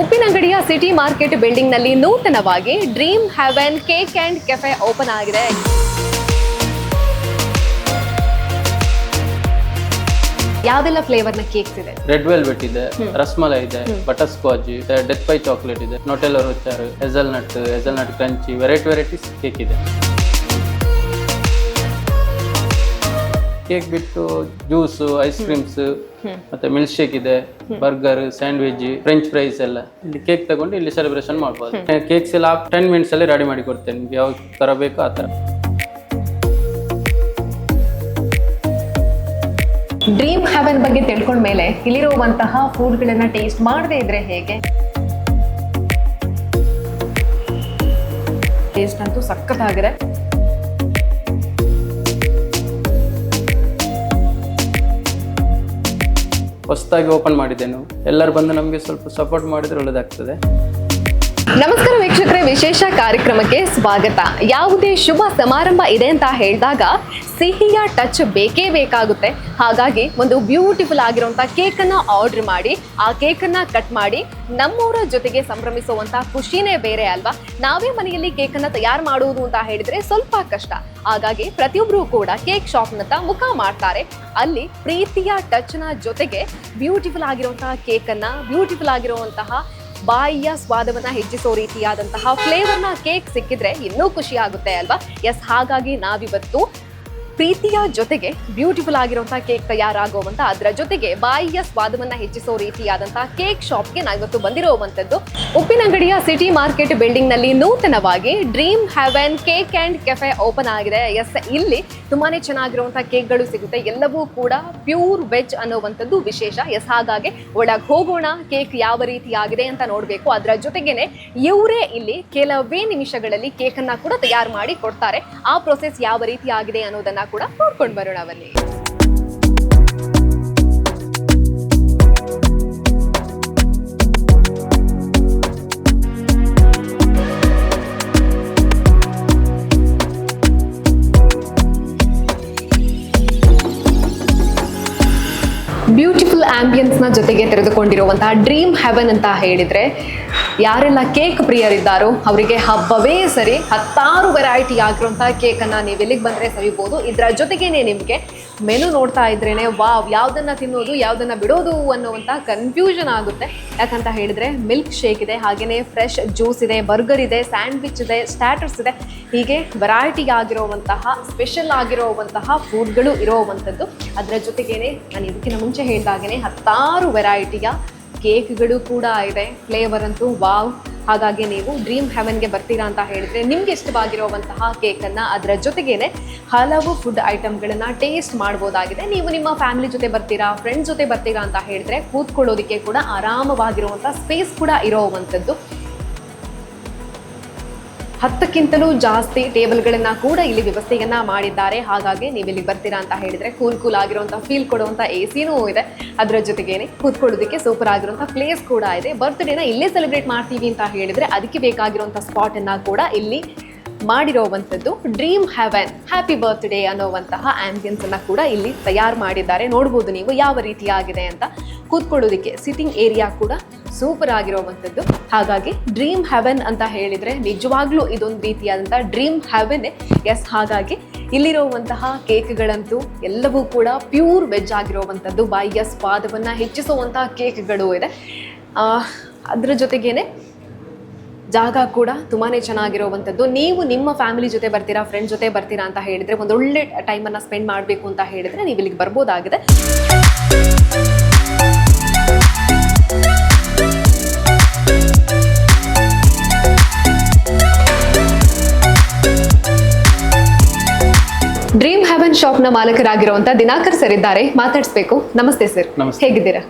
ಉಪ್ಪಿನಂಗಡಿಯ city market ಬಿಲ್ಡಿಂಗ್ನಲ್ಲಿ ನೂತನವಾಗಿ dream haven cake and cafe open ಆಗಿದೆ. ಯಾವ್ದೆಲ್ಲ ಫ್ಲೇವರ್ನ ಕೇಕ್ಸ್ ಇದೆ? ರೆಡ್ ವೆಲ್ವೆಟ್ ಇದೆ ರಸ್ಮಲೈ ಇದೆ ಬಟರ್ ಸ್ಕಾಚ್ ಇದೆ ಡೆತ್ ಪೈ ಚಾಕ್ಲೇಟ್ ಇದೆ Nutella Rocher hazelnut hazelnut crunchy variety varieties cake ಇದೆ. ಕೇಕ್ ಬಿಟ್ಟು ಜ್ಯೂಸ್ ಐಸ್ ಕ್ರೀಮ್ಸ್ ಮತ್ತೆ ಮಿಲ್ಕ್ ಶೇಕ್ ಇದೆ ಬರ್ಗರ್ ಸ್ಯಾಂಡ್ವಿಚ್ ಫ್ರೆಂಚ್ ಫ್ರೈಸ್ ಎಲ್ಲ. ಇಲ್ಲಿ ಕೇಕ್ ತಗೊಂಡು ಇಲ್ಲಿ ಸೆಲೆಬ್ರೇಷನ್ ಮಾಡ್ಬೋದು. ಕೇಕ್ಸ್ ಎಲ್ಲ ಟೆನ್ ಮಿನಿಟ್ಸ್ ಅಲ್ಲಿ ರೆಡಿ ಮಾಡಿ ಕೊಡ್ತೇನೆ. ನಿಮ್ಗೆ ಯಾವ ತರ ಬೇಕೋ ಆ ತರ. ಡ್ರೀಮ್ ಹ್ಯಾವೆನ್ ಬಗ್ಗೆ ತಿಳ್ಕೊಂಡ ಮೇಲೆ ಇಲ್ಲಿರುವಂತಹ ಫುಡ್ಗಳನ್ನ ಟೇಸ್ಟ್ ಮಾಡದೇ ಇದ್ರೆ ಹೇಗೆ? ಟೇಸ್ಟ್ ಅಂತೂ ಸಖತ್ತಾಗಿದೆ. ಹೊಸದಾಗಿ ಓಪನ್ ಮಾಡಿದ್ದೇನು. ಎಲ್ಲರೂ ಬಂದು ನಮಗೆ ಸ್ವಲ್ಪ ಸಪೋರ್ಟ್ ಮಾಡಿದರೆ ಒಳ್ಳೇದಾಗ್ತದೆ. ನಮಸ್ಕಾರ ವೀಕ್ಷಕರೇ, ವಿಶೇಷ ಕಾರ್ಯಕ್ರಮಕ್ಕೆ ಸ್ವಾಗತ. ಯಾವುದೇ ಶುಭ ಸಮಾರಂಭ ಇದೆ ಅಂತ ಹೇಳಿದಾಗ ಸಿಹಿಯ ಟಚ್ ಬೇಕೇ ಬೇಕಾಗುತ್ತೆ. ಹಾಗಾಗಿ ಒಂದು ಬ್ಯೂಟಿಫುಲ್ ಆಗಿರುವಂತ ಕೇಕ್ ಅನ್ನ ಆರ್ಡರ್ ಮಾಡಿ, ಆ ಕೇಕ್ ಅನ್ನ ಕಟ್ ಮಾಡಿ ನಮ್ಮವರ ಜೊತೆಗೆ ಸಂಭ್ರಮಿಸುವಂತ ಖುಷಿನೇ ಬೇರೆ ಅಲ್ವಾ? ನಾವೇ ಮನೆಯಲ್ಲಿ ಕೇಕ್ ಅನ್ನ ತಯಾರು ಮಾಡುವುದು ಅಂತ ಹೇಳಿದ್ರೆ ಸ್ವಲ್ಪ ಕಷ್ಟ. ಹಾಗಾಗಿ ಪ್ರತಿಯೊಬ್ಬರೂ ಕೂಡ ಕೇಕ್ ಶಾಪ್ನತ್ತ ಮುಖ ಮಾಡ್ತಾರೆ. ಅಲ್ಲಿ ಪ್ರೀತಿಯ ಟಚ್ನ ಜೊತೆಗೆ ಬ್ಯೂಟಿಫುಲ್ ಆಗಿರುವಂತಹ ಕೇಕ್ ಅನ್ನ ಬ್ಯೂಟಿಫುಲ್ ಆಗಿರುವಂತಹ ಬಾಯಿಯ ಸ್ವಾದವನ್ನ ಹೆಚ್ಚಿಸೋ ರೀತಿಯಾದಂತಹ ಫ್ಲೇವರ್ನ ಕೇಕ್ ಸಿಕ್ಕಿದ್ರೆ ಇನ್ನೂ ಖುಷಿ ಆಗುತ್ತೆ ಅಲ್ವಾ? ಎಸ್ ಹಾಗಾಗಿ ನಾವಿವತ್ತು ಪ್ರೀತಿಯ ಜೊತೆಗೆ ಬ್ಯೂಟಿಫುಲ್ ಆಗಿರುವಂತಹ ಕೇಕ್ ತಯಾರಾಗುವಂತ ಅದರ ಜೊತೆಗೆ ಬಾಯಿಯ ಸ್ವಾದವನ್ನ ಹೆಚ್ಚಿಸೋ ರೀತಿಯಾದಂತಹ ಕೇಕ್ ಶಾಪ್ಗೆ ನಾವಿವತ್ತು ಬಂದಿರುವಂತದ್ದು ಉಪ್ಪಿನಂಗಡಿಯ ಸಿಟಿ ಮಾರ್ಕೆಟ್ ಬಿಲ್ಡಿಂಗ್ನಲ್ಲಿ ನೂತನವಾಗಿ dream haven cake and cafe open ಆಗಿದೆ. ಎಸ್ ಇಲ್ಲಿ ತುಂಬಾನೇ ಚೆನ್ನಾಗಿರುವಂತಹ ಕೇಕ್ಗಳು ಸಿಗುತ್ತೆ. ಎಲ್ಲವೂ ಕೂಡ ಪ್ಯೂರ್ ವೆಜ್ ಅನ್ನುವಂಥದ್ದು ವಿಶೇಷ. ಎಸ್ ಹಾಗಾಗಿ ಒಳಗೆ ಹೋಗೋಣ ಕೇಕ್ ಯಾವ ರೀತಿ ಆಗಿದೆ ಅಂತ ನೋಡಬೇಕು. ಅದರ ಜೊತೆಗೇನೆ ಇವರೇ ಇಲ್ಲಿ ಕೆಲವೇ ನಿಮಿಷಗಳಲ್ಲಿ ಕೇಕ್ ಅನ್ನ ಕೂಡ ತಯಾರು ಮಾಡಿ ಕೊಡ್ತಾರೆ. ಆ ಪ್ರೊಸೆಸ್ ಯಾವ ರೀತಿ ಆಗಿದೆ ಅನ್ನೋದನ್ನ ಕೂಡ ನೋಡ್ಕೊಂಡು ಬರೋಣ ಬನ್ನಿ. ಬ್ಯೂಟಿಫುಲ್ ಆಂಬಿಯನ್ಸ್ನ ಜೊತೆಗೆ ತೆರೆದುಕೊಂಡಿರುವಂತಹ ಡ್ರೀಮ್ ಹೆವೆನ್ ಅಂತ ಹೇಳಿದ್ರೆ, ಯಾರೆಲ್ಲ ಕೇಕ್ ಪ್ರಿಯರಿದ್ದಾರೋ, ಅವರಿಗೆ ಹಬ್ಬವೇ ಸರಿ, ಹತ್ತಾರು ವೆರೈಟಿ ಆಗಿರುವಂತಹ ಕೇಕನ್ನು ನೀವು ಇಲ್ಲಿಗೆ ಬಂದ್ರೆ ಸವಿಬೋದು. ಇದರ ಜೊತೆಗೇನೆ ನಿಮಗೆ ಮೆನು ನೋಡ್ತಾ ಇದ್ರೇ ವಾವ್ ಯಾವ್ದನ್ನ ತಿನ್ನೋದು, ಯಾವ್ದನ್ನ ಬಿಡೋದು ಅನ್ನುವಂತ ಕನ್ಫ್ಯೂಷನ್ ಆಗುತ್ತೆ. ಯಾಕಂತ ಹೇಳಿದ್ರೆ ಮಿಲ್ಕ್ ಶೇಕ್ ಇದೆ, ಹಾಗೇನೆ ಫ್ರೆಶ್ ಜ್ಯೂಸ್ ಇದೆ ಬರ್ಗರ್ ಇದೆ ಸ್ಯಾಂಡ್ವಿಚ್ ಇದೆ ಸ್ಟಾಟರ್ಸ್ ಇದೆ. ಹೀಗೆ ವೆರೈಟಿ ಆಗಿರುವಂತಹ ಸ್ಪೆಷಲ್ ಆಗಿರುವಂತಹ ಫುಡ್ಗಳು ಇರುವಂಥದ್ದು. ಅದರ ಜೊತೆಗೇನೆ ನಾನು ಇದಕ್ಕಿಂತ ಮುಂಚೆ ಹೇಳಿದಾಗೇನೆ ಹತ್ತಾರು ವೆರೈಟಿಯ ಕೇಕ್ಗಳು ಕೂಡ ಇದೆ. ಫ್ಲೇವರ್ ಅಂತೂ, ವಾವ್ ಹಾಗಾಗಿ ನೀವು ಡ್ರೀಮ್ ಹೆವೆನ್ಗೆ ಬರ್ತೀರಾ ಅಂತ ಹೇಳಿದ್ರೆ ನಿಮ್ಗೆ ಇಷ್ಟವಾಗಿರುವಂತಹ ಕೇಕನ್ನು ಅದರ ಜೊತೆಗೇನೆ ಹಲವು ಫುಡ್ ಐಟಮ್ಗಳನ್ನು ಟೇಸ್ಟ್ ಮಾಡ್ಬೋದಾಗಿದೆ. ನೀವು ನಿಮ್ಮ ಫ್ಯಾಮಿಲಿ ಜೊತೆ ಬರ್ತೀರಾ ಫ್ರೆಂಡ್ಸ್ ಜೊತೆ ಬರ್ತೀರಾ ಅಂತ ಹೇಳಿದ್ರೆ ಕೂತ್ಕೊಳ್ಳೋದಕ್ಕೆ ಕೂಡ ಆರಾಮವಾಗಿರುವಂಥ ಸ್ಪೇಸ್ ಕೂಡ ಇರೋವಂಥದ್ದು. ಹತ್ತಕ್ಕಿಂತಲೂ ಜಾಸ್ತಿ ಟೇಬಲ್ಗಳನ್ನ ಕೂಡ ಇಲ್ಲಿ ವ್ಯವಸ್ಥೆಯನ್ನ ಮಾಡಿದ್ದಾರೆ. ಹಾಗಾಗಿ ನೀವು ಇಲ್ಲಿ ಬರ್ತೀರಾ ಅಂತ ಹೇಳಿದ್ರೆ ಕೂಲ್ ಕೂಲ್ ಆಗಿರುವಂತಹ ಫೀಲ್ ಕೊಡುವಂತ ಎ ಸಿನೂ ಇದೆ. ಅದರ ಜೊತೆಗೇನೆ ಕೂತ್ಕೊಳ್ಳೋದಕ್ಕೆ ಸೂಪರ್ ಆಗಿರುವಂತಹ ಪ್ಲೇಸ್ ಕೂಡ ಇದೆ. ಬರ್ತ್ಡೇನ ಇಲ್ಲೇ ಸೆಲೆಬ್ರೇಟ್ ಮಾಡ್ತೀವಿ ಅಂತ ಹೇಳಿದ್ರೆ ಅದಕ್ಕೆ ಬೇಕಾಗಿರುವಂತಹ ಸ್ಪಾಟ್ ಅನ್ನ ಕೂಡ ಇಲ್ಲಿ ಮಾಡಿರೋವಂಥದ್ದು. ಡ್ರೀಮ್ ಹ್ಯಾವೆನ್ ಹ್ಯಾಪಿ ಬರ್ತ್ಡೇ ಅನ್ನೋವಂತಹ ಆಂಬಿಯನ್ಸ್ ಅನ್ನ ಕೂಡ ಇಲ್ಲಿ ತಯಾರು ಮಾಡಿದ್ದಾರೆ. ನೋಡ್ಬೋದು ನೀವು ಯಾವ ರೀತಿಯಾಗಿದೆ ಅಂತ ಕೂತ್ಕೊಳ್ಳೋದಕ್ಕೆ ಸಿಟ್ಟಿಂಗ್ ಏರಿಯಾ ಕೂಡ ಸೂಪರ್ ಆಗಿರುವಂಥದ್ದು. ಹಾಗಾಗಿ ಡ್ರೀಮ್ ಹೆವೆನ್ ಅಂತ ಹೇಳಿದ್ರೆ ನಿಜವಾಗ್ಲೂ ಇದೊಂದು ರೀತಿಯಾದಂಥ ಡ್ರೀಮ್ ಹ್ಯಾವೆನ್ ಎಸ್ ಹಾಗಾಗಿ ಇಲ್ಲಿರುವಂತಹ ಕೇಕ್ಗಳಂತೂ ಎಲ್ಲವೂ ಕೂಡ ಪ್ಯೂರ್ ವೆಜ್ ಆಗಿರುವಂಥದ್ದು. ಬಾಯಿಯ ಸ್ವಾದವನ್ನು ಹೆಚ್ಚಿಸುವಂತಹ ಕೇಕ್ಗಳು ಇದೆ. ಅದ್ರ ಜೊತೆಗೇನೆ ಜಾಗ ಕೂಡ ತುಂಬಾ ಚೆನ್ನಾಗಿರುವಂಥದ್ದು. ನೀವು ನಿಮ್ಮ ಫ್ಯಾಮಿಲಿ ಜೊತೆ ಬರ್ತೀರಾ ಫ್ರೆಂಡ್ ಜೊತೆ ಬರ್ತೀರಾ ಅಂತ ಹೇಳಿದ್ರೆ ಒಂದು ಒಳ್ಳೆ ಟೈಮನ್ನು ಸ್ಪೆಂಡ್ ಮಾಡಬೇಕು ಅಂತ ಹೇಳಿದ್ರೆ ನೀವು ಇಲ್ಲಿಗೆ ಬರ್ಬೋದಾಗಿದೆ. ಡ್ರೀಮ್ ಹ್ಯಾವನ್ ಶಾಪ್ನ ಮಾಲಕರಾಗಿರುವಂತ ದಿನಾಕರ್ ಸರ್ ಇದ್ದಾರೆ. ಮಾತಾಡಿಸ್ಬೇಕು. ನಮಸ್ತೆ ಸರ್ ಹೇಗಿದ್ದೀರಾ?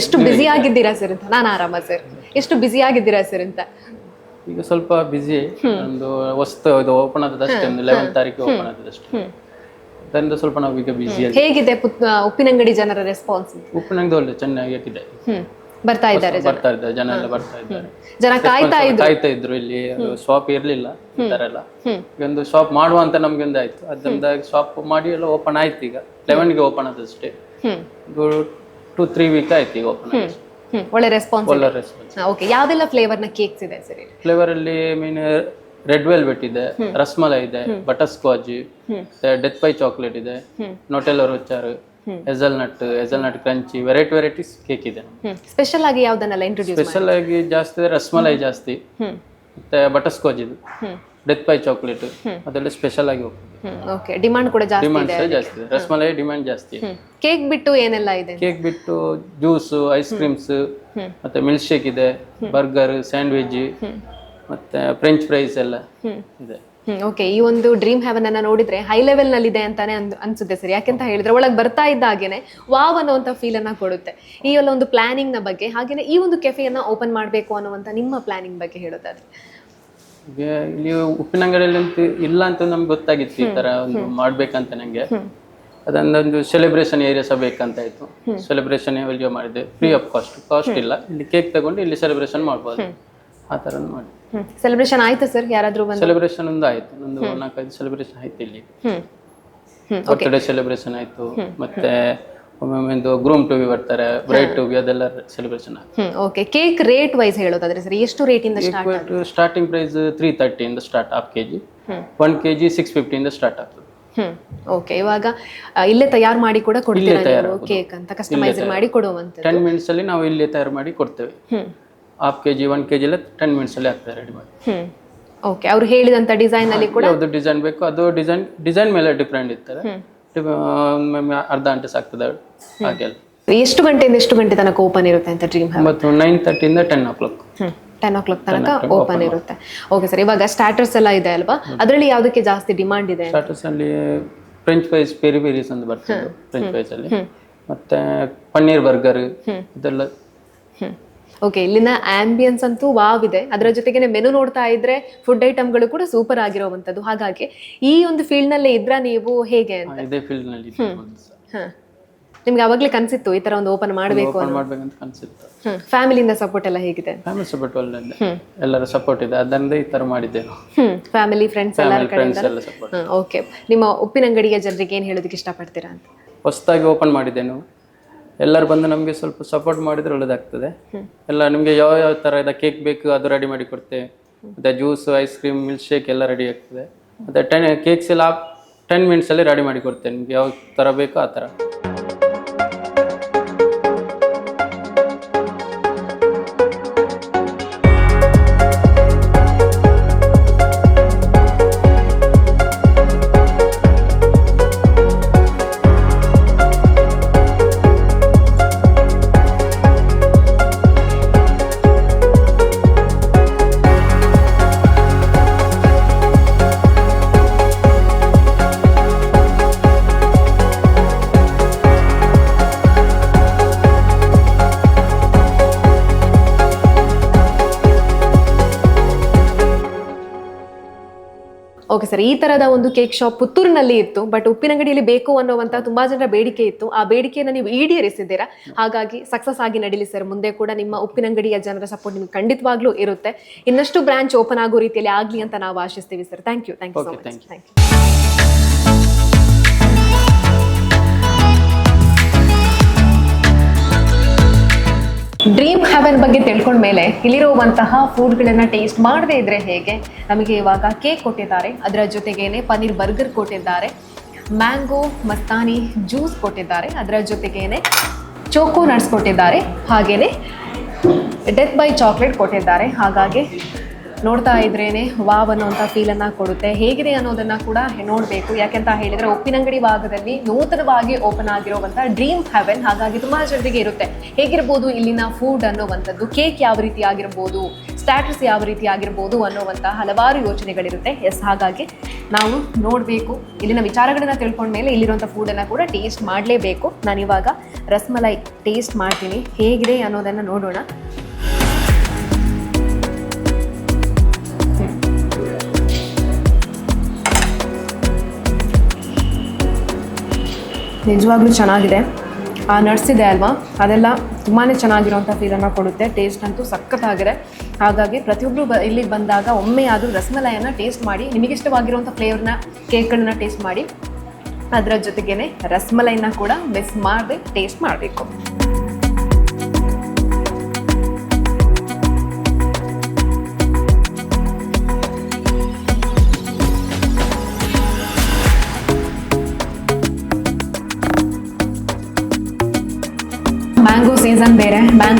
ಎಷ್ಟು ಬ್ಯುಸಿ ಆಗಿದ್ದೀರಾ ಸರ್ ಅಂತ. ನಾನು ಆರಾಮ ಸರ್ ಎಷ್ಟು ಬ್ಯುಸಿ ಆಗಿದ್ದೀರಾ ಸರ್ ಅಂತ. ಈಗ ಸ್ವಲ್ಪ ಬಿಸಿ ಒಂದು ಹೊಸ್ತು ಇದು ಓಪನ್ ಆದದಷ್ಟೇ ಒಂದು ಲೆವೆನ್ ತಾರೀಕು ಓಪನ್ ಆದದಷ್ಟೇ ಅದರಿಂದ ಸ್ವಲ್ಪ ನಾವು ಈಗ ಬಿಸಿ ಹೇಗಿದೆ ಉಪ್ಪಿನಂಗಡಿ ಜನರ ರೆಸ್ಪಾನ್ಸ್ ಉಪ್ಪಿನಂಗಡಿ ಒಳ್ಳೆ ಚೆನ್ನಾಗಿ ಇದೆ ಬರ್ತಾ ಇದ್ದಾರೆ ಬರ್ತಾ ಇದ್ದಾರೆ ಜನ ಎಲ್ಲ ಬರ್ತಾ ಇದ್ದಾರೆ. ಜನ ಕಾಯ್ತಾ ಇದ್ರು. ಕಾಯ್ತಾ ಇದ್ರು ಇಲ್ಲಿ ಶಾಪ್ ಇರ್ಲಿಲ್ಲ ಈ ತರ ಎಲ್ಲ. ಈಗ ಒಂದು ಶಾಪ್ ಮಾಡುವ ಅಂತ ನಮ್ಗೆ ಒಂದು ಆಯ್ತು. ಅದರಿಂದ ಶಾಪ್ ಮಾಡಿ ಎಲ್ಲ ಓಪನ್ ಆಯ್ತು ಈಗ. ಲೆವೆನ್ಗೆ ಓಪನ್ ಆದಷ್ಟೇ ಟೂ ತ್ರೀ ವೀಕ್ ಆಯ್ತು ಈಗ ಓಪನ್ ಹ್ಮ್. ಒಳ್ಳೆ ರೆಸ್ಪಾನ್ಸ್ ಒಳ್ಳೆ ರೆಸ್ಪಾನ್ಸ್ ಓಕೆ ಯಾವೆಲ್ಲ ಫ್ಲೇವರ್ನ ಕೇಕ್ಸ್ ಇದೆ ಸರಿ? ಇಲ್ಲಿ ಫ್ಲೇವರ್ ಅಲ್ಲಿ ಮೀನ್ ರೆಡ್ ವೆಲ್ವೆಟ್ ಇದೆ ರಸ್ಮಲೈ ಇದೆ butterscotch death by chocolate ಇದೆ Nutella Rocher hazelnut hazelnut crunchy variety varieties cake ಇದೆ. ಸ್ಪೆಷಲ್ ಆಗಿ ಯಾವ್ದನ್ನೆಲ್ಲ ಇಂಟ್ರೊಡ್ಯೂಸ್ ಸ್ಪೆಷಲ್ ಆಗಿ ಜಾಸ್ತಿ ರಸ್ಮಲೈ ಜಾಸ್ತಿ ಮತ್ತೆ ಬಟರ್ ಸ್ಕಾಚ್ ಇದು ಡೆತ್ ಪೈ ಚಾಕ್ಲೇಟ್ ಅದೆಲ್ಲ ಸ್ಪೆಷಲ್ ಆಗಿ ಓಕೆ ಡಿಮಾಂಡ್ ಕೂಡ ಜಾಸ್ತಿ ಡಿಮಾಂಡ್ ಸಹ ಜಾಸ್ತಿ ಇದೆ. ರಸ್ಮಲೈ ಡಿಮಾಂಡ್ ಜಾಸ್ತಿ ಇದೆ. ಕೇಕ್ ಬಿಟ್ಟು ಏನೆಲ್ಲ ಇದೆ? ಕೇಕ್ ಬಿಟ್ಟು ಜ್ಯೂಸ್ ಐಸ್ ಕ್ರೀಮ್ಸ್ ಮತ್ತೆ ಮಿಲ್ಕ್ ಶೇಕ್ ಇದೆ ಬರ್ಗರ್ ಸ್ಯಾಂಡ್ವಿಚ್ ಮತ್ತೆ ಫ್ರೆಂಚ್ ಫ್ರೈಸ್ ಎಲ್ಲ ಇದೆ. ಓಕೆ ಈ ಒಂದು ಡ್ರೀಮ್ ಹ್ಯಾವನ್ ಅನ್ನ ನೋಡಿದ್ರೆ ಹೈ ಲೆವೆಲ್ನಲ್ಲಿ ಇದೆ ಅಂತಾನೆ ಅಂದ್- ಅನ್ಸುತ್ತೆ ಸರಿ. ಯಾಕೆಂತ ಹೇಳಿದ್ರೆ ಒಳಗೆ ಬರ್ತಾ ಇದ್ದ ಹಾಗೇನೆ ವಾವ್ ಅನ್ನುವಂತ ಫೀಲ್ ಅನ್ನ ಕೊಡುತ್ತೆ. ಈ ಎಲ್ಲ ಒಂದು ಪ್ಲಾನಿಂಗ್ನ ಬಗ್ಗೆ ಹಾಗೇನೆ ಈ ಒಂದು ಕೆಫೆಯನ್ನ ಓಪನ್ ಮಾಡಬೇಕು ಅನ್ನುವಂತ ನಿಮ್ಮ ಪ್ಲಾನಿಂಗ್ ಬಗ್ಗೆ ಹೇಳೋದಾದ್ರೆ. ಇಲ್ಲಿ ಉಪ್ಪಿನಂಗಡಿಯಲ್ಲಿ ಅಂತ ಇಲ್ಲ ಅಂತ ನಮ್ಗೆ ಗೊತ್ತಾಗಿತ್ತು ಈ ತರ ಒಂದು ಮಾಡ್ಬೇಕಂತ ನಂಗೆ. ಅದೊಂದೊಂದು ಸೆಲೆಬ್ರೇಷನ್ ಏರಿಯಾ ಸಹ ಬೇಕಂತ ಆಯ್ತು. ಸೆಲೆಬ್ರೇಷನ್ ಏರಿಯಾ ಮಾಡಿದೆ ಫ್ರೀ ಆಫ್ ಕಾಸ್ಟ್ ಕಾಸ್ಟ್ ಇಲ್ಲ. ಇಲ್ಲಿ ಕೇಕ್ ತಗೊಂಡು ಇಲ್ಲಿ ಸೆಲೆಬ್ರೇಷನ್ ಮಾಡ್ಬೋದು. ಆ ತರ ಮಾಡಿ ಸೆಲೆಬ್ರೇಷನ್ ಆಯ್ತು ಸರ್ ಯಾರಾದ್ರೂ ಬಂದು? ಸೆಲೆಬ್ರೇಷನ್ ಒಂದು ಆಯ್ತು. ಒಂದು ನಾಲ್ಕೈದು ಸೆಲೆಬ್ರೇಷನ್ ಆಯ್ತು ಇಲ್ಲಿ. ಬರ್ತ್ಡೇ ಸೆಲೆಬ್ರೇಷನ್ ಆಯ್ತು. ಮತ್ತೆ ಒಮ್ಮೊಮ್ಮೆ ಒಂದು ಗ್ರೂಮ್ ಟು ಬಿ ಬರ್ತಾರೆ ಬ್ರೈಡ್ ಟು ಬಿ ಅದೆಲ್ಲ celebration hmm okay cake rate wise ಹೇಳೋದಾದ್ರೆ ಸರ್ ಎಷ್ಟು ರೇಟ್ ಇಂದ start starting price three ತರ್ಟಿಯಿಂದ start half K G. One K G six ಫಿಫ್ಟಿಯಿಂದ start ಆಗ್ತದೆ. ಹ್ಮ್ ಓಕೆ ಇವಾಗ ಇಲ್ಲೇ ತಯಾರು ಮಾಡಿ ಕೂಡ ಕೊಡ್ತೀರಾ ನೀವು? ಕೇಕ್ ಅಂತ ಕಸ್ಟಮೈಸ್ ಮಾಡಿ ಕೊಡುವಂತ ಟೆನ್ ಮಿನಿಟ್ಸ್ ಅಲ್ಲಿ ನಾವು ಇಲ್ಲೇ ತಯಾರು ಮಾಡಿ ಕೊಡ್ತೇವೆ. Half K G one K G ಎಲ್ಲ ಟೆನ್ ಮಿನಿಟ್ಸ್ ಅಲ್ಲಿ ಆಗ್ತದೆ ರೆಡಿ ಮಾಡಿ. ಹ್ಮ್ ಓಕೆ ಅವ್ರು ಹೇಳಿದಂತ ಡಿಸೈನ್ ಅಲ್ಲಿ ಕೂಡ ಯಾವ್ದು ಡಿಸೈನ್ ಬೇಕು ಅದು ಡಿಸೈನ್ ಡಿಸೈನ್ ಮೇಲೆ ಡಿಪೆಂಡ್ ಒಮ್ಮೊಮ್ಮೆ ಅರ್ಧ ಗಂಟೆ ಸಾಕ್ತದೆ ಹಾಗೆಲ್ಲ ಎಷ್ಟು ಗಂಟೆಯಿಂದ ಎಷ್ಟು ಗಂಟೆ ತನಕ ಓಪನ್ ಇರುತ್ತೆ ಅಂತ ಡ್ರೀಮ್ ಹ್ಯಾವ್ ಮತ್ತು ನೈನ್ ತರ್ಟಿಯಿಂದ ten o'clock ten o'clock ತನಕ ಓಪನ್ ಇರುತ್ತೆ. ಓಕೆ ಸರ್ ಇವಾಗ ಸ್ಟಾರ್ಟರ್ಸ್ ಎಲ್ಲ ಇದೆ ಅಲ್ವಾ? ಅದರಲ್ಲಿ ಯಾವುದಕ್ಕೆ ಜಾಸ್ತಿ ಡಿಮಾಂಡ್ ಇದೆ ಸ್ಟಾರ್ಟರ್ಸ್ ಅಲ್ಲಿ ಫ್ರೆಂಚ್ ಫ್ರೈಸ್ ಪೆರಿ ಪೆರೀಸ್ ಅಂತ ಬರ್ತದೆ ಫ್ರೆಂಚ್ ಫ್ರೈಸ್ ಅಲ್ಲಿ. ಮತ್ತೆ ಪನ್ನೀರ್ ಬರ್ಗರ್ ಇದೆಲ್ಲ. ಓಕೆ ಇಲ್ಲಿನ ಆಂಬಿಯನ್ಸ್ ಅಂತೂ ವಾವ್ ಇದೆ. ಅದರ ಜೊತೆಗೆ ಮೆನು ನೋಡ್ತಾ ಇದ್ರೆ ಫುಡ್ ಐಟಮ್ಗಳು ಕೂಡ ಸೂಪರ್ ಆಗಿರುವಂತದ್ದು ಹಾಗಾಗಿ ಈ ಒಂದು ಫೀಲ್ಡ್ನಲ್ಲಿ ಇದ್ರ ನೀವು ಹೇಗೆ ಅಂತ? ಇದೇ ಫೀಲ್ಡ್ನಲ್ಲಿ ನಿಮ್ಗೆ ಅವಾಗ್ಲೇ ಕನ್ಸಿತ್ತು ಈ ತರ ಒಂದು ಓಪನ್ ಮಾಡಬೇಕು ಮಾಡ್ಬೇಕಂತ ಅನ್ಸುತ್ತೆ ಹ್ಮ್. ಫ್ಯಾಮಿಲಿಯಿಂದ ಸಪೋರ್ಟ್ ಎಲ್ಲ ಹೇಗಿದೆ? ಫ್ಯಾಮಿಲಿ ಸಪೋರ್ಟ್ ಒಳ್ಳೆ ಎಲ್ಲರ ಸಪೋರ್ಟ್ ಇದೆ. ಅದರಿಂದ ಈ ತರ ಮಾಡಿದ್ದೆ ಹ್ಮ್. ಫ್ಯಾಮಿಲಿ ಫ್ರೆಂಡ್ಸ್ ಎಲ್ಲರ ಕಡೆಯಿಂದ? ಓಕೆ ನಿಮ್ಮ ಉಪ್ಪಿನಂಗಡಿಯ ಜನರಿಗೆ ಏನ್ ಹೇಳೋದಕ್ಕೆ ಇಷ್ಟಪಡ್ತೀರಾ ಅಂತ? ಹೊಸದಾಗಿ ಓಪನ್ ಮಾಡಿದ್ದೇನು ಎಲ್ಲರೂ ಬಂದು ನಮಗೆ ಸ್ವಲ್ಪ ಸಪೋರ್ಟ್ ಮಾಡಿದ್ರೆ ಒಳ್ಳೇದಾಗ್ತದೆ. ಎಲ್ಲ ನಿಮಗೆ ಯಾವ ಯಾವ ಥರದ ಕೇಕ್ ಬೇಕು ಅದು ರೆಡಿ ಮಾಡಿ ಕೊಡ್ತೇವೆ ಮತ್ತು juice ice cream milk shake ಎಲ್ಲ ರೆಡಿ ಆಗ್ತದೆ. ಮತ್ತು ಟೆನ್ ಕೇಕ್ಸ್ ಎಲ್ಲ ಟೆನ್ ಮಿನಿಟ್ಸಲ್ಲಿ ರೆಡಿ ಮಾಡಿ ಕೊಡ್ತೇವೆ ನಿಮಗೆ. ಯಾವ ಥರ ಬೇಕೋ ಆ ಥರ ಓಕೆ ಸರ್ ಈ ತರದ ಒಂದು ಕೇಕ್ ಶಾಪ್ ಪುತ್ತೂರಿನಲ್ಲಿ ಇತ್ತು ಬಟ್ ಉಪ್ಪಿನಂಗಡಿಯಲ್ಲಿ ಬೇಕು ಅನ್ನುವಂತ ತುಂಬಾ ಜನರ ಬೇಡಿಕೆ ಇತ್ತು. ಆ ಬೇಡಿಕೆಯನ್ನು ನೀವು ಈಡೇರಿಸಿದ್ದೀರಾ? ಹಾಗಾಗಿ ಸಕ್ಸಸ್ ಆಗಿ ನಡೀಲಿ ಸರ್ ಮುಂದೆ ಕೂಡ ನಿಮ್ಮ ಉಪ್ಪಿನಂಗಡಿಯ ಜನರ ಸಪೋರ್ಟ್ ನಿಮ್ಗೆ ಖಂಡಿತವಾಗ್ಲೂ ಇರುತ್ತೆ. ಇನ್ನಷ್ಟು ಬ್ರಾಂಚ್ ಓಪನ್ ಆಗೋ ರೀತಿಯಲ್ಲಿ ಆಗ್ಲಿ ಅಂತ ನಾವು ಆಶಿಸ್ತೀವಿ sir thank you thank you so much thank you dream haven ಬಗ್ಗೆ ತಿಳ್ಕೊಂಡ್ಮೇಲೆ ಇಲ್ಲಿರುವಂತಹ ಫುಡ್ಗಳನ್ನು ಟೇಸ್ಟ್ ಮಾಡದೇ ಇದ್ರೆ ಹೇಗೆ? ನಮಗೆ ಇವಾಗ ಕೇಕ್ ಕೊಟ್ಟಿದ್ದಾರೆ. ಅದರ ಜೊತೆಗೇನೆ ಪನ್ನೀರ್ ಬರ್ಗರ್ ಕೊಟ್ಟಿದ್ದಾರೆ. ಮ್ಯಾಂಗೋ ಮಸ್ತಾನಿ ಜ್ಯೂಸ್ ಕೊಟ್ಟಿದ್ದಾರೆ. ಅದರ ಜೊತೆಗೇನೆ ಚೋಕೋ ನಟ್ಸ್ ಕೊಟ್ಟಿದ್ದಾರೆ. ಹಾಗೇನೆ ಡೆತ್ ಬೈ ಚಾಕ್ಲೇಟ್ ಕೊಟ್ಟಿದ್ದಾರೆ. ಹಾಗಾಗಿ ನೋಡ್ತಾ ಇದ್ರೇನೆ ವಾವ್ ಅನ್ನುವಂಥ ಫೀಲನ್ನು ಕೊಡುತ್ತೆ. ಹೇಗಿದೆ ಅನ್ನೋದನ್ನ ಕೂಡ ನೋಡಬೇಕು. ಯಾಕೆಂತ ಹೇಳಿದ್ರೆ ಉಪ್ಪಿನಂಗಡಿ ಭಾಗದಲ್ಲಿ ನೂತನವಾಗಿ ಓಪನ್ ಆಗಿರುವಂಥ ಡ್ರೀಮ್ ಹೆವೆನ್ ಹಾಗಾಗಿ ತುಂಬಾ ಜನರಿಗೆ ಇರುತ್ತೆ. ಹೇಗಿರ್ಬೋದು ಇಲ್ಲಿನ ಫುಡ್ ಅನ್ನೋವಂಥದ್ದು? ಕೇಕ್ ಯಾವ ರೀತಿ ಆಗಿರ್ಬೋದು? ಸ್ಟ್ಯಾಟಸ್ ಯಾವ ರೀತಿ ಆಗಿರ್ಬೋದು ಅನ್ನುವಂಥ ಹಲವಾರು ಯೋಚನೆಗಳಿರುತ್ತೆ. ಎಸ್ ಹಾಗಾಗಿ ನಾವು ನೋಡಬೇಕು. ಇಲ್ಲಿನ ವಿಚಾರಗಳನ್ನ ತಿಳ್ಕೊಂಡ್ಮೇಲೆ ಇಲ್ಲಿರುವಂಥ ಫುಡನ್ನು ಕೂಡ ಟೇಸ್ಟ್ ಮಾಡಲೇಬೇಕು. ನಾನಿವಾಗ ರಸ್ಮಲೈ ಟೇಸ್ಟ್ ಮಾಡ್ತೀನಿ. ಹೇಗಿದೆ ಅನ್ನೋದನ್ನು ನೋಡೋಣ. ನಿಜವಾಗ್ಲೂ ಚೆನ್ನಾಗಿದೆ. ಆ ನಟ್ಸ್ ಇದೆ ಅಲ್ವಾ? ಅದೆಲ್ಲ ತುಂಬಾ ಚೆನ್ನಾಗಿರುವಂಥ ಫೀಲನ್ನು ಕೊಡುತ್ತೆ. ಟೇಸ್ಟ್ ಅಂತೂ ಸಖತ್ತಾಗಿದೆ. ಹಾಗಾಗಿ ಪ್ರತಿಯೊಬ್ಬರು ಬ ಇಲ್ಲಿಗೆ ಬಂದಾಗ ಒಮ್ಮೆ ಆದರೂ ರಸಮಲಾಯನ ಟೇಸ್ಟ್ ಮಾಡಿ ನಿಮಗಿಷ್ಟವಾಗಿರುವಂಥ ಫ್ಲೇವರ್ನ ಕೇಕ್ಗಳನ್ನ ಟೇಸ್ಟ್ ಮಾಡಿ, ಅದರ ಜೊತೆಗೇ ರಸಮಲೈನ ಕೂಡ ಮಿಸ್ ಮಾಡದೆ ಟೇಸ್ಟ್ ಮಾಡಬೇಕು.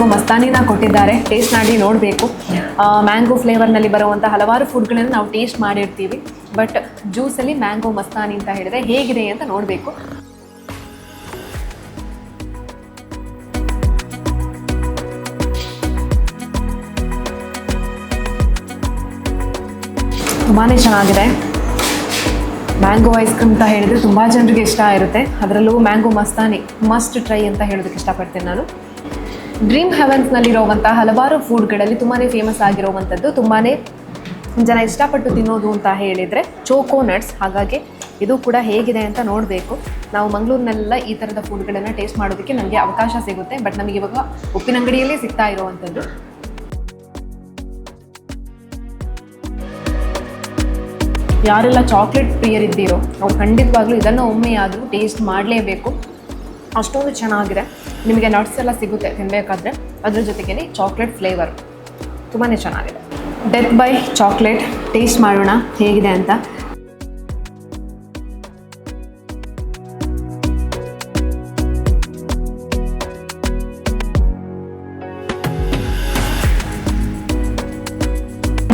ಮ್ಯಾಂಗೋ ಮಸ್ತಾನಿನ ಕೊಟ್ಟಿದ್ದಾರೆ. ಟೇಸ್ಟ್ ಮಾಡಿ ನೋಡಬೇಕು. ಮ್ಯಾಂಗೋ ಫ್ಲೇವರ್ನಲ್ಲಿ ಬರುವಂಥ ಹಲವಾರು ಫುಡ್ಗಳನ್ನು ನಾವು ಟೇಸ್ಟ್ ಮಾಡಿರ್ತೀವಿ. ಬಟ್ ಜ್ಯೂಸಲ್ಲಿ ಮ್ಯಾಂಗೋ ಮಸ್ತಾನಿ ಅಂತ ಹೇಳಿದ್ರೆ ಹೇಗಿದೆ ಅಂತ ನೋಡಬೇಕು. ತುಂಬಾ ಚೆನ್ನಾಗಿದೆ. ಮ್ಯಾಂಗೋ ಐಸ್ ಕ್ರೀಮ್ ಅಂತ ಹೇಳಿದ್ರೆ ತುಂಬ ಜನರಿಗೆ ಇಷ್ಟ ಇರುತ್ತೆ ಅದರಲ್ಲೂ ಮ್ಯಾಂಗೋ ಮಸ್ತಾನಿ ಮಸ್ಟ್ ಟ್ರೈ ಅಂತ ಹೇಳೋದಕ್ಕೆ ಇಷ್ಟಪಡ್ತೀನಿ ನಾನು. ಡ್ರೀಮ್ ಹೆವೆನ್ಸ್ನಲ್ಲಿರುವಂಥ ಹಲವಾರು ಫುಡ್ಗಳಲ್ಲಿ ತುಂಬಾ ಫೇಮಸ್ ಆಗಿರುವಂಥದ್ದು ತುಂಬಾ ಜನ ಇಷ್ಟಪಟ್ಟು ತಿನ್ನೋದು ಅಂತ ಹೇಳಿದರೆ ಚೋಕೋನಟ್ಸ್ ಹಾಗಾಗಿ ಇದು ಕೂಡ ಹೇಗಿದೆ ಅಂತ ನೋಡಬೇಕು. ನಾವು ಮಂಗಳೂರಿನೆಲ್ಲ ಈ ಥರದ ಫುಡ್ಗಳನ್ನು ಟೇಸ್ಟ್ ಮಾಡೋದಕ್ಕೆ ನಮಗೆ ಅವಕಾಶ ಸಿಗುತ್ತೆ. ಬಟ್ ನಮಗೆ ಇವಾಗ ಉಪ್ಪಿನಂಗಡಿಯಲ್ಲೇ ಸಿಗ್ತಾ ಇರುವಂಥದ್ದು. ಯಾರೆಲ್ಲ ಚಾಕ್ಲೇಟ್ ಪ್ರಿಯರಿದ್ದೀರೋ ಅವ್ರು ಖಂಡಿತವಾಗ್ಲೂ ಇದನ್ನು ಒಮ್ಮೆ ಆದರೂ ಟೇಸ್ಟ್ ಮಾಡಲೇಬೇಕು. ಅಷ್ಟೊಂದು ಚೆನ್ನಾಗಿದೆ. ನಿಮಗೆ ನಟ್ಸ್ ಎಲ್ಲ ಸಿಗುತ್ತೆ ತಿನ್ನಬೇಕಾದ್ರೆ ಅದ್ರ ಜೊತೆಗೆ ಚಾಕ್ಲೇಟ್ ಫ್ಲೇವರ್ ತುಂಬಾ ಚೆನ್ನಾಗಿದೆ. ಡೆತ್ ಬೈ ಚಾಕ್ಲೇಟ್ ಟೇಸ್ಟ್ ಮಾಡೋಣ. ಹೇಗಿದೆ ಅಂತ.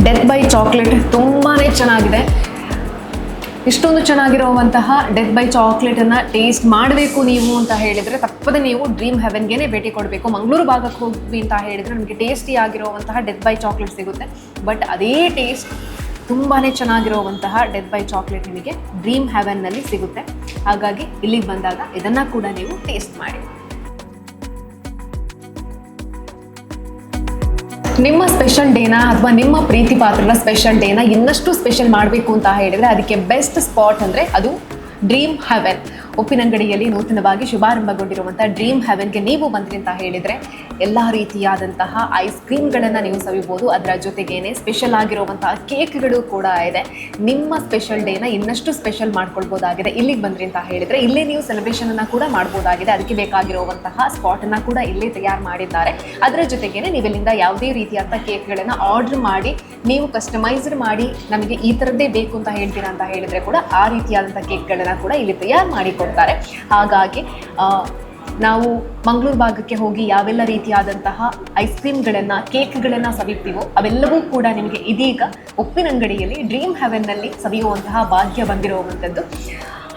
ಡೆತ್ ಬೈ ಚಾಕ್ಲೇಟ್ ತುಂಬಾ ಚೆನ್ನಾಗಿದೆ. ಇಷ್ಟೊಂದು ಚೆನ್ನಾಗಿರುವಂತಹ ಡೆತ್ ಬೈ ಚಾಕ್ಲೇಟನ್ನು ಟೇಸ್ಟ್ ಮಾಡಬೇಕು ನೀವು ಅಂತ ಹೇಳಿದರೆ ತಪ್ಪದೆ ನೀವು ಡ್ರೀಮ್ ಹೆವೆನ್ಗೆ ಭೇಟಿ ಕೊಡಬೇಕು. ಮಂಗಳೂರು ಭಾಗಕ್ಕೆ ಹೋಗ್ವಿ ಅಂತ ಹೇಳಿದರೆ ನಮಗೆ ಟೇಸ್ಟಿ ಆಗಿರುವಂತಹ ಡೆತ್ ಬೈ ಚಾಕ್ಲೇಟ್ ಸಿಗುತ್ತೆ. ಬಟ್ ಅದೇ ಟೇಸ್ಟ್ ತುಂಬಾ ಚೆನ್ನಾಗಿರುವಂತಹ ಡೆತ್ ಬೈ ಚಾಕ್ಲೇಟ್ ನಿಮಗೆ ಡ್ರೀಮ್ ಹೆವೆನ್ನಲ್ಲಿ ಸಿಗುತ್ತೆ. ಹಾಗಾಗಿ ಇಲ್ಲಿಗೆ ಬಂದಾಗ ಇದನ್ನು ಕೂಡ ನೀವು ಟೇಸ್ಟ್ ಮಾಡಿ. ನಿಮ್ಮ ಸ್ಪೆಷಲ್ ಡೇನ ಅಥವಾ ನಿಮ್ಮ ಪ್ರೀತಿ ಪಾತ್ರನ ಸ್ಪೆಷಲ್ ಡೇನ ಇನ್ನಷ್ಟು ಸ್ಪೆಷಲ್ ಮಾಡಬೇಕು ಅಂತ ಹೇಳಿದ್ರೆ ಅದಕ್ಕೆ ಬೆಸ್ಟ್ ಸ್ಪಾಟ್ ಅಂದರೆ ಅದು ಡ್ರೀಮ್ ಹೆವೆನ್ ಉಪ್ಪಿನಂಗಡಿಯಲ್ಲಿ ನೂತನವಾಗಿ ಶುಭಾರಂಭಗೊಂಡಿರುವಂಥ ಡ್ರೀಮ್ ಹೆವೆನ್ಗೆ ನೀವು ಬಂದ್ರಿ ಅಂತ ಹೇಳಿದರೆ ಎಲ್ಲ ರೀತಿಯಾದಂತಹ ಐಸ್ ಕ್ರೀಮ್ಗಳನ್ನು ನೀವು ಸವಿಬೋದು. ಅದರ ಜೊತೆಗೇನೆ ಸ್ಪೆಷಲ್ ಆಗಿರುವಂತಹ ಕೇಕ್ಗಳು ಕೂಡ ಇದೆ. ನಿಮ್ಮ ಸ್ಪೆಷಲ್ ಡೇನ ಇನ್ನಷ್ಟು ಸ್ಪೆಷಲ್ ಮಾಡ್ಕೊಳ್ಬೋದಾಗಿದೆ. ಇಲ್ಲಿಗೆ ಬಂದ್ರಿ ಅಂತ ಹೇಳಿದರೆ ಇಲ್ಲೇ ನೀವು ಸೆಲೆಬ್ರೇಷನ್ ಅನ್ನ ಕೂಡ ಮಾಡ್ಬೋದಾಗಿದೆ. ಅದಕ್ಕೆ ಬೇಕಾಗಿರುವಂತಹ ಸ್ಪಾಟ್ ಅನ್ನ ಕೂಡ ಇಲ್ಲೇ ತಯಾರು ಮಾಡಿದ್ದಾರೆ. ಅದರ ಜೊತೆಗೇನೆ ನೀವು ಇಲ್ಲಿಂದ ಯಾವುದೇ ರೀತಿಯಾದ ಕೇಕ್ಗಳನ್ನು ಆರ್ಡರ್ ಮಾಡಿ, ನೀವು ಕಸ್ಟಮೈಸ್ಡ್ ಮಾಡಿ, ನಮಗೆ ಈ ಥರದ್ದೇ ಬೇಕು ಅಂತ ಹೇಳ್ತೀರಾ ಅಂತ ಹೇಳಿದ್ರೆ ಕೂಡ ಆ ರೀತಿಯಾದಂಥ ಕೇಕ್ಗಳನ್ನು ಕೂಡ ಇಲ್ಲಿ ತಯಾರು ಮಾಡಿಕೊಡ್ತಾರೆ. ಹಾಗಾಗಿ ನಾವು ಮಂಗಳೂರು ಭಾಗಕ್ಕೆ ಹೋಗಿ ಯಾವೆಲ್ಲ ರೀತಿಯಾದಂತಹ ಐಸ್ ಕ್ರೀಮ್ಗಳನ್ನು ಕೇಕ್ಗಳನ್ನು ಸವಿತೀವೋ ಅವೆಲ್ಲವೂ ಕೂಡ ನಿಮಗೆ ಇದೀಗ ಉಪ್ಪಿನಂಗಡಿಯಲ್ಲಿ ಡ್ರೀಮ್ ಹೆವೆನ್ನಲ್ಲಿ ಸವಿಯುವಂತಹ ಭಾಗ್ಯ ಬಂದಿರುವಂಥದ್ದು.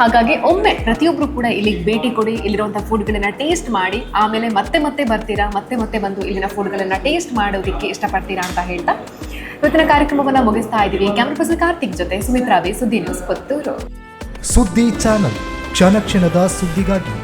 ಹಾಗಾಗಿ ಒಮ್ಮೆ ಪ್ರತಿಯೊಬ್ಬರು ಕೂಡ ಇಲ್ಲಿಗೆ ಭೇಟಿ ಕೊಡಿ ಇಲ್ಲಿರುವಂಥ ಫುಡ್ಗಳನ್ನು ಟೇಸ್ಟ್ ಮಾಡಿ, ಆಮೇಲೆ ಮತ್ತೆ ಮತ್ತೆ ಬರ್ತೀರಾ, ಮತ್ತೆ ಮತ್ತೆ ಬಂದು ಇಲ್ಲಿನ ಫುಡ್ಗಳನ್ನು ಟೇಸ್ಟ್ ಮಾಡೋದಕ್ಕೆ ಇಷ್ಟಪಡ್ತೀರಾ ಅಂತ ಹೇಳ್ತಾ ಇವತ್ತಿನ ಕಾರ್ಯಕ್ರಮವನ್ನು ಮುಗಿಸ್ತಾ ಇದ್ದೀವಿ. ಕ್ಯಾಮ್ರಾ ಪರ್ಸನ್ ಕಾರ್ತಿಕ್ ಜೊತೆ Sumithra B Suddi news Puttur Suddi channel, ಕ್ಷಣ ಕ್ಷಣದ ಸುದ್ದಿಗಾಗಿ.